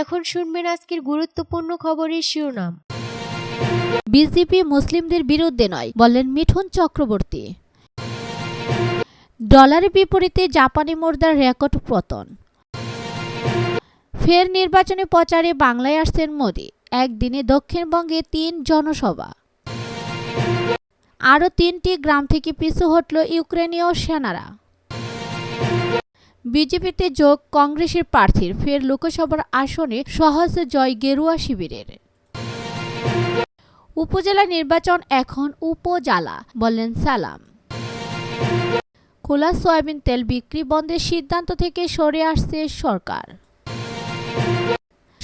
এখন শুনবেন আজকের গুরুত্বপূর্ণ খবরের শিরোনাম। বিজেপি মুসলিমদের বিরুদ্ধে নয় বললেন মিঠুন চক্রবর্তী। ডলারের বিপরীতে জাপানি মুদ্রার রেকর্ড পতন। ফের নির্বাচনী প্রচারে বাংলায় আসছেন মোদি, একদিনে দক্ষিণবঙ্গে তিন জনসভা। আরও তিনটি গ্রাম থেকে পিছু হটল ইউক্রেনীয় সেনারা। বিজেপিতে যোগ কংগ্রেসের প্রার্থীর ফের লোকসভার আসনে সহজ জয় গেরুয়া শিবিরের। উপজেলা নির্বাচন এখন উপজেলা বললেন সালাম। খোলা সয়াবিন তেল বিক্রি বন্ধের সিদ্ধান্ত থেকে সরে আসছে সরকার।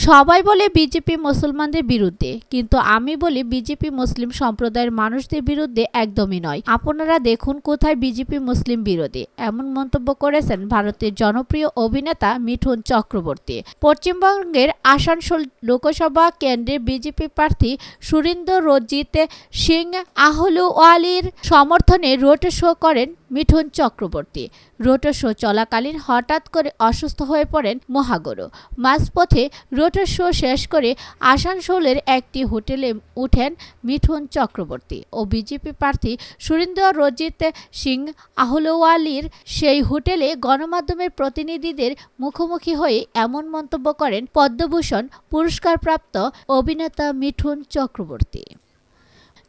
সবাই বলে বিজেপি মুসলমানদের বিরুদ্ধে, কিন্তু আমি বলি বিজেপি মুসলিম সম্প্রদায়ের মানুষদের বিরুদ্ধে একদমই নয়। আপনারা দেখুন কোথায় বিজেপি মুসলিম বিরোধী। এমন মন্তব্য করেছেন ভারতের জনপ্রিয় অভিনেতা মিঠুন চক্রবর্তী। পশ্চিমবঙ্গের আসানসোল লোকসভা কেন্দ্রে বিজেপি প্রার্থী সুরিন্দর রঞ্জিত সিং আহলুওয়ালির সমর্থনে রোড শো করেন মিঠুন চক্রবর্তী। রোড শো চলাকালীন হঠাৎ করে অসুস্থ হয়ে পড়েন মহাগুরু। মাঝপথে রোড শো শেষ করে আসানসোলের একটি হোটেলে উঠেন মিঠুন চক্রবর্তী ও বিজেপি প্রার্থী সুরেন্দ্র রঞ্জিত সিং আহলুওয়ালির সেই হোটেলে গণমাধ্যমের প্রতিনিধিদের মুখোমুখি হয়ে এমন মন্তব্য করেন পদ্মভূষণ, পুরস্কারপ্রাপ্ত অভিনেতা মিঠুন চক্রবর্তী।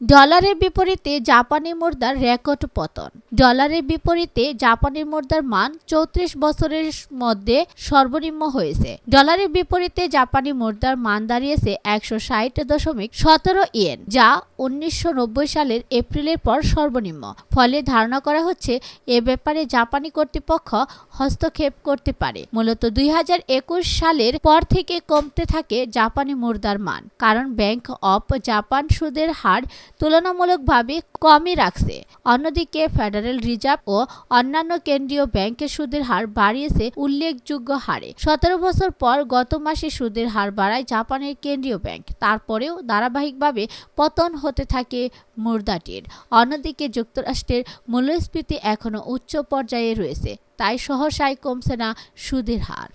ডলারের বিপরীতে জাপানি মুদ্রার রেকর্ড পতন। ডলারের বিপরীতে জাপানি মুদ্রার মান চৌত্রিশ বছরের মধ্যে সর্বনিম্ন হয়েছে। ডলারের বিপরীতে জাপানি মুদ্রার মান দাঁড়িয়েছে একশো ষাট দশমিক সতেরো ইয়েন, যা উনিশশো নব্বই সালের এপ্রিলের পর সর্বনিম্ন। ফলে ধারণা করা হচ্ছে এ ব্যাপারে জাপানি কর্তৃপক্ষ হস্তক্ষেপ করতে পারে। মূলত দুই হাজার একুশ সালের পর থেকে কমতে থাকে জাপানি মুদ্রার মান, কারণ ব্যাংক অফ জাপান সুদের হার তুলনামূলকভাবে কমই রাখছে। অন্যদিকে ফেডারেল রিজার্ভ ও অন্যান্য কেন্দ্রীয় ব্যাংকের সুদের হার বাড়িয়েছে উল্লেখযোগ্য হারে। সতেরো বছর পর গত মাসে সুদের হার বাড়ায় জাপানের কেন্দ্রীয় ব্যাংক। তারপরেও ধারাবাহিকভাবে পতন হতে থাকে মুদ্রাটির। অন্যদিকে যুক্তরাষ্ট্রের মূল্যস্ফীতি এখনও উচ্চ পর্যায়ে রয়েছে, তাই সহসায় কমছে না সুদের হার।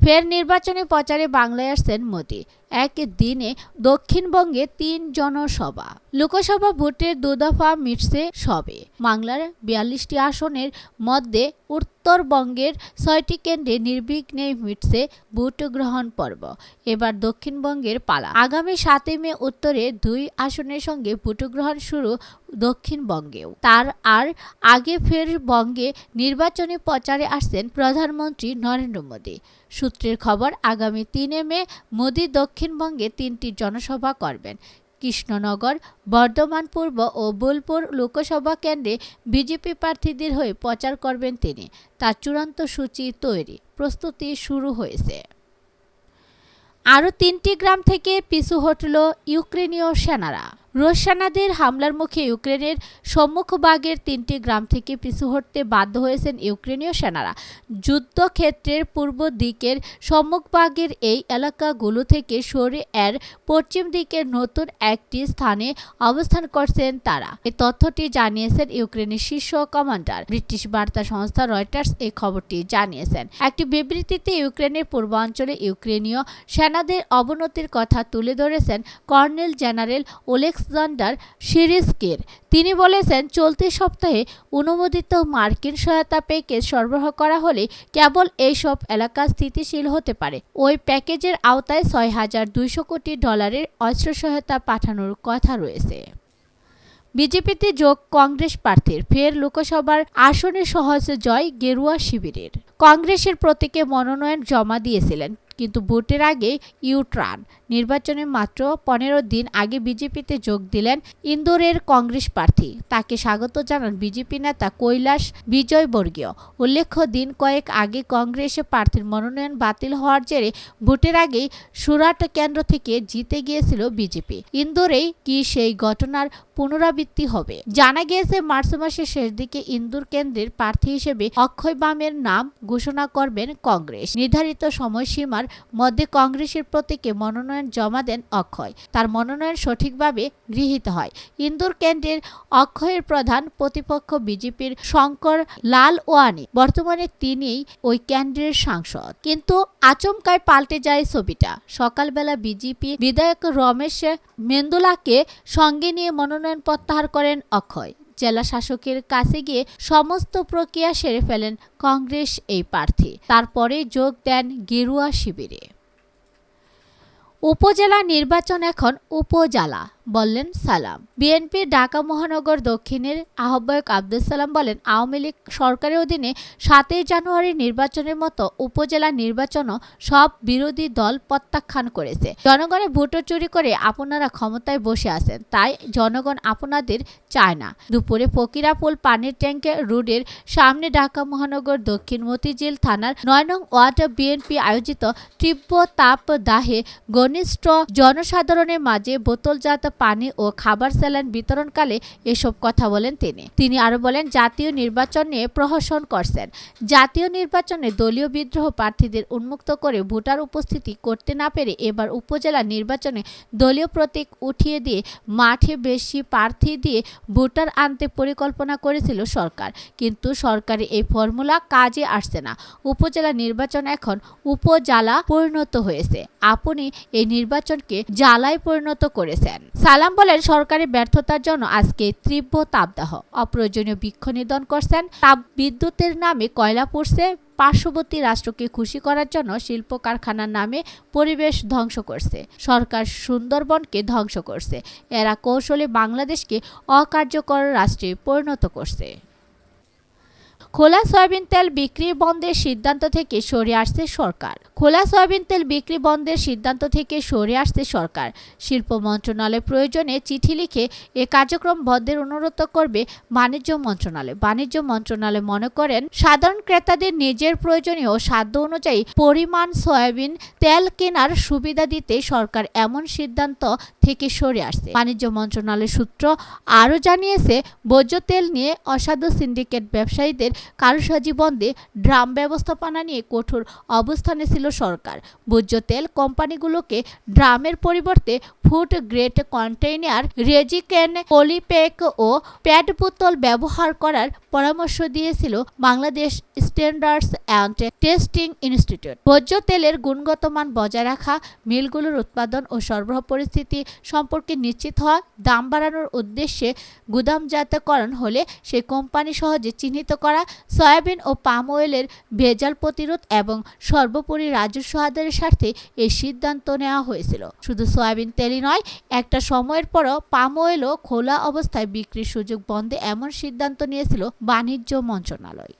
ফের নির্বাচনী প্রচারে বাংলায় আসছেন মোদি। এক দিনে দক্ষিণবঙ্গে তিন জনসভা। লোকসভা ভোটের দুদফা মিটছে সবে। বাংলার বিয়াল্লিশটি আসনের মধ্যে উত্তরবঙ্গের ছয়টি কেন্দ্রে নির্বিঘ্নে মিটছে ভোট গ্রহণ পর্ব। এবার দক্ষিণবঙ্গের পালা। আগামী সাতই মে উত্তরে দুই আসনের সঙ্গে ভোট গ্রহণ শুরু দক্ষিণবঙ্গেও। তার আর আগে ফের বঙ্গে নির্বাচনী প্রচারে আসছেন প্রধানমন্ত্রী নরেন্দ্র মোদী। সূত্রের খবর, আগামী তিনে মে মোদী দক্ষিণবঙ্গে তিনটি জনসভা করবেন। কৃষ্ণনগর, বর্ধমান পূর্ব ও বোলপুর লোকসভা কেন্দ্রে বিজেপি প্রার্থীদের হয়ে প্রচার করবেন তিনি। তার চূড়ান্ত সূচি তৈরি। প্রস্তুতি শুরু হয়েছে। আরও তিনটি গ্রাম থেকে পিছু হটল ইউক্রেনীয় সেনারা। রুশ সেনাদের হামলার মুখে ইউক্রেনের সম্মুখভাগের তিনটি গ্রাম থেকে পিছু হটতে বাধ্য হয়েছেন ইউক্রেনীয় সেনারা। যুদ্ধক্ষেত্রের পূর্ব দিকের সম্মুখভাগের এই এলাকাগুলো থেকে সরে এর পশ্চিম দিকের নতুন একটি স্থানে অবস্থান করছেন তারা। এই তথ্যটি জানিয়েছেন ইউক্রেনের শীর্ষ কমান্ডার। ব্রিটিশ বার্তা সংস্থা রয়টার্স এই খবরটি জানিয়েছেন। একটি বিবৃতিতে ইউক্রেনের পূর্বাঞ্চলে ইউক্রেনীয় সেনাদের অবনতির কথা তুলে ধরেছেন কর্নেল জেনারেল ওলেক্সান্ডার সিরিসকের তিনি বলেছেন, চলতি সপ্তাহে অনুমোদিত মার্কিন সহায়তা প্যাকেজ সরবরাহ করা হলে কেবল এইসব এলাকা স্থিতিশীল হতে পারে। ওই প্যাকেজের আওতায় ছয় হাজার দুইশো কোটি ডলারের অস্ত্র সহায়তা পাঠানোর কথা রয়েছে। বিজেপিতে যোগ কংগ্রেস প্রার্থীর ফের লোকসভার আসনে সহজ জয় গেরুয়া শিবিরের। কংগ্রেসের প্রতীকে মনোনয়ন জমা দিয়েছিলেন কিন্তু ভোটের আগে ইউট্রান। নির্বাচনে মাত্র পনেরো দিন আগে বিজেপিতে যোগ দিলেন ইন্দোরের কংগ্রেস প্রার্থী। তাকে স্বাগত জানান বিজেপি নেতা কৈলাস বিজয়বর্গীয়। উল্লেখ্য, দিন কয়েক আগে কংগ্রেসে প্রার্থীর মনোনয়ন বাতিল হওয়ার জেরে ভোটের আগেই সুরাট কেন্দ্র থেকে জিতে গিয়েছিল বিজেপি। ইন্দোরেই কি সেই ঘটনার পুনরাবৃত্তি হবে? জানা গিয়েছে, মার্চ মাসের শেষ দিকে ইন্দোর কেন্দ্রের প্রার্থী হিসেবে অক্ষয় বামের নাম ঘোষণা করবেন কংগ্রেস। নির্ধারিত সময়সীমার মধ্যে কংগ্রেসের প্রতীকে মনোনয়ন জমা দেন অক্ষয়। তার মনোনয়ন সঠিকভাবে গৃহীত হয়। ইন্দোর কেন্দ্রের অক্ষয়ের প্রধান প্রতিপক্ষ বিজেপির শঙ্কর লাল ওয়ানি। বর্তমানে তিনিই ওই কেন্দ্রের সাংসদ। কিন্তু আচমকায় পাল্টে যায় ছবিটা। সকালবেলা বিজেপি বিধায়ক রমেশ মেন্দুলাকে সঙ্গে নিয়ে মনোনয়ন প্রত্যাহার করেন অক্ষয়। জেলা শাসকের কাছে গিয়ে সমস্ত প্রক্রিয়া সেরে ফেলেন কংগ্রেস এই প্রার্থী। তারপরে যোগ দেন গেরুয়া শিবিরে। উপজেলা নির্বাচন এখন উপজেলা। বললেন, সালাম। বিএনপির ঢাকা মহানগর দক্ষিণের আহ্বায়ক আব্দুল সালাম বলেন, আওয়ামী লীগ সরকারের অধীনে সাতই জানুয়ারি নির্বাচনের মতো উপজেলা নির্বাচনও সব বিরোধী দল প্রত্যাখ্যান করেছে। জনগণের ভোটও চুরি করে আপনারা ক্ষমতায় বসে আছেন, তাই জনগণ আপনাদের চায় না। দুপুরে ফকিরাপুল পানির ট্যাঙ্কে রোডের সামনে ঢাকা মহানগর দক্ষিণ মতিঝিল থানার নয় নং ওয়ার্ড বিএনপি আয়োজিত তীব্র তাপ দাহে ঘনিষ্ঠ জনসাধারণের মাঝে বোতলজাত পানি ও খাবার স্যালাইন বিতরণকালে এসব কথা বলেন তিনি। তিনি আরও বলেন, জাতীয় নির্বাচন নিয়ে প্রহসন করছেন। জাতীয় নির্বাচনে দলীয় বিদ্রোহ প্রার্থীদের উন্মুক্ত করে ভোটার উপস্থিতি করতে না পেরে এবার উপজেলা নির্বাচনে দলীয় প্রতীক উঠিয়ে দিয়ে মাঠে বেশি প্রার্থী দিয়ে ভোটার আনতে পরিকল্পনা করেছিল সরকার। কিন্তু সরকারের এই ফর্মুলা কাজে আসছে না। উপজেলা নির্বাচন এখন উপজেলা পরিণত হয়েছে। আপনি এই নির্বাচনকে জ্বালায় পরিণত করেছেন। সালাম বলেন সরকারের ব্যর্থতার জন্য আজকে তীব্র তাপদাহ। অপ্রয়োজনীয় বৃক্ষ নিধন করছেন। তাপ বিদ্যুতের নামে কয়লা পড়ছে। পার্শ্ববর্তী রাষ্ট্রকে খুশি করার জন্য শিল্প কারখানার নামে পরিবেশ ধ্বংস করছে। সরকার সুন্দরবনকে ধ্বংস করছে। এরা কৌশলে বাংলাদেশকে অকার্যকর রাষ্ট্রে পরিণত করছে। খোলা সয়াবিন তেল বিক্রি বন্ধের সিদ্ধান্ত থেকে সরে আসছে সরকার। খোলা সয়াবিন তেল বিক্রি বন্ধের সিদ্ধান্ত থেকে সরে আসছে সরকার। শিল্প মন্ত্রণালয় প্রয়োজনে চিঠি লিখে এ কার্যক্রম বন্ধের অনুরোধ করবে বাণিজ্য মন্ত্রণালয়। বাণিজ্য মন্ত্রণালয় মনে করেন, সাধারণ ক্রেতাদের নিজের প্রয়োজনীয় সাধ্য অনুযায়ী পরিমাণ সয়াবিন তেল কেনার সুবিধা দিতে সরকার এমন সিদ্ধান্ত থেকে সরে আসছে। বাণিজ্য মন্ত্রণালয় সূত্র আরও জানিয়েছে, ভোজ্য তেল নিয়ে অসাধু সিন্ডিকেট ব্যবসায়ীদের কারুসাজি বন্ধে ড্রাম ব্যবস্থাপনা নিয়ে কঠোর অবস্থানে ছিল সরকার। ভোজ্য তেল কোম্পানিগুলোকে ড্রামের পরিবর্তে ফুড গ্রেড কন্টেইনার, রেজিকেন, পলিপ্যাক ও প্যাড বোতল ব্যবহার করার পরামর্শ দিয়েছিল Bangladesh standards and testing institute. ভোজ্য তেলের গুণগত মান বজায় রাখা, মিলগুলোর উৎপাদন ও সরবরাহ পরিস্থিতি সম্পর্কে নিশ্চিত হওয়া, দাম বাড়ানোর উদ্দেশ্যে গুদামজাতকরণ হলে সেই কোম্পানি সহজে চিহ্নিত করা, সয়াবিন ও পাম অয়েলের ভেজাল প্রতিরোধ এবং সর্বোপরি রাজস্ব আদায়ের স্বার্থে এই সিদ্ধান্ত নেওয়া হয়েছিল। শুধু সয়াবিন তেলই নয়, একটা সময়ের পরও পাম অয়েলও খোলা অবস্থায় বিক্রির সুযোগ বন্ধে এমন সিদ্ধান্ত নিয়েছিল বাণিজ্য মন্ত্রণালয়।